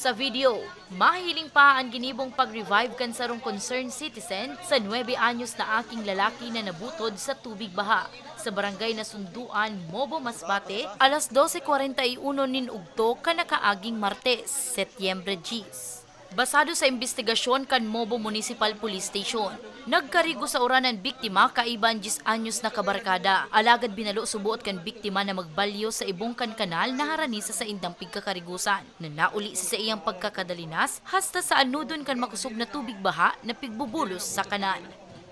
Sa video, mahiling pa ang ginibong pag-revive kan sarong concerned citizen sa 9 anyos na aking lalaki na nabutod sa tubig baha sa barangay na Sunduan, Mobo Masbate, alas 12.41 nin ugto kanakaaging Martes, Setyembre Gis. Basado sa investigasyon kan Mobo Municipal Police Station, nagkarigo sa oranan biktima kaiban 10 anyos na kabarkada. Alagad binalo subuot kan biktima na magbalyo sa ibong kan kanal na haranisa sa indang pigkakarigusan. Na nauli sa iyang pagkakadalinas hasta sa anudon kan makusog na tubig baha na pigbubulos sa kanal.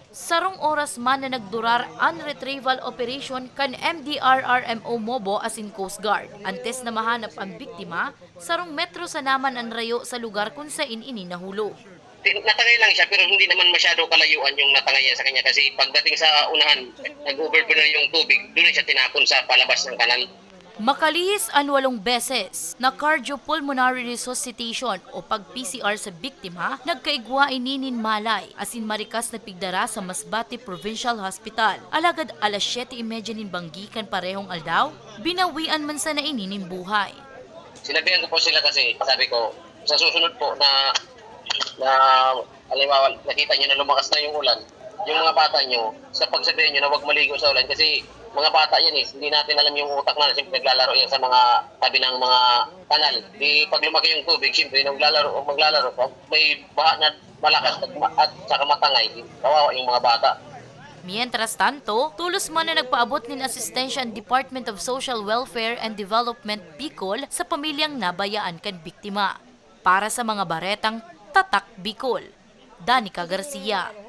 Sarong oras man na nagdurar ang retrieval operation kan MDRRMO Mobo as in Coast Guard. Antes na mahanap ang biktima, sarong metro sa naman ang rayo sa lugar kung saan ini nahulog. Tin- Natangay lang siya pero hindi naman masyado kalayuan yung natangayan sa kanya kasi pagdating sa unahan, nag-overflow na yung tubig, doon siya tinapon sa palabas ng kanal. Makalihis ang walong beses na cardiopulmonary resuscitation o pag-PCR sa biktima, nagkaigwa ininin malay asin marikas na pigdara sa Masbate Provincial Hospital. Alagad alas 7.30 nin banggikan parehong aldaw, binawian man sa naininin buhay. Sinabihan ko po sila kasi sabi ko, sa susunod po na na alimbawa nakita niyo na lumakas na yung ulan, yung mga bata niyo, sa pagsabihin niyo na huwag maligo sa ulan kasi mga bata yan eh, hindi natin alam yung utak na siyempre naglalaro yan sa mga tabi ng mga kanal. Di pag lumaki yung tubig, siyempre naglalaro o maglalaro, pag may baha na malakas at, at saka matangay, kawawa yung mga bata. Mientras tanto, tulos man na nagpaabot nin asistensya ang Department of Social Welfare and Development Bicol sa pamilyang nabayaan kan biktima. Para sa mga baretang Tatak Bicol, Danica Garcia.